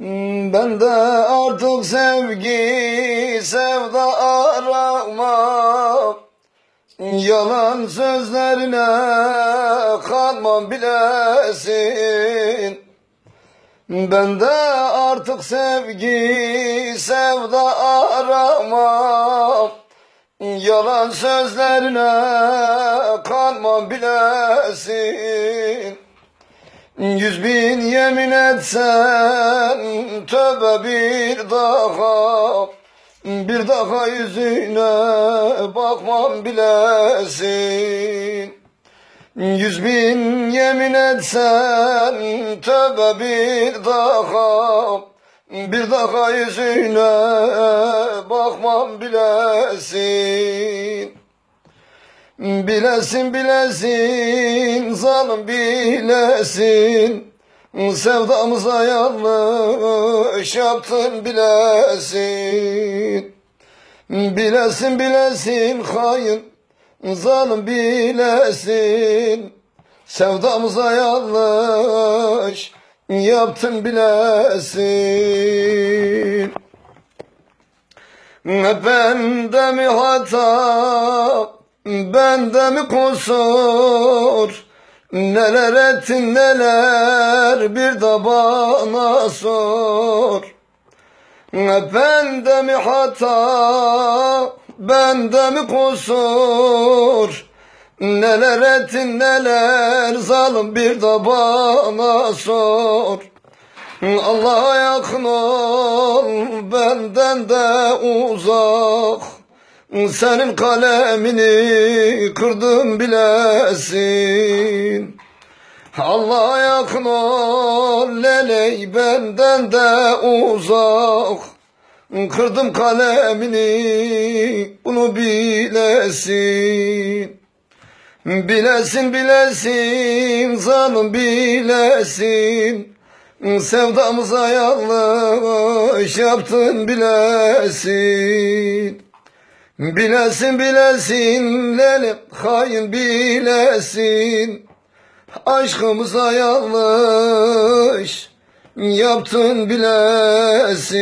Ben de artık sevgi sevda aramam. Yalan sözlerine kanmam bilesin. Ben de artık sevgi sevda aramam. Yalan sözlerine kanmam bilesin Yüz bin yemin etsen tövbe bir daha. Bir daha yüzüne bakmam bilesin. Yüz bin yemin etsen tövbe bir daha. Bir daha yüzüne bakmam bilesin Bilesin bilesin zalim bilesin. Sevdamıza yanlış yaptın bilesin. Bilesin bilesin hain zalim bilesin. Sevdamıza yanlış yaptın bilesin. Bende mi hata, bende mi kusur? Neler ettin neler bir de bana sor. Bende mi hata, bende mi kusur? Neler ettin neler zalim bir de bana sor. Allah'a yakın ol benden de uzak Senin kalemini kırdım bilesin. Allah'a yakın ol leley benden de uzak. Kırdım kalemini bunu bilesin. Bilesin bilesin zalim bilesin. Sevdamıza yanlış yaptın bilesin Bilesin bilesin lelim hain bilesin. Aşkımıza yanlış yaptın bilesin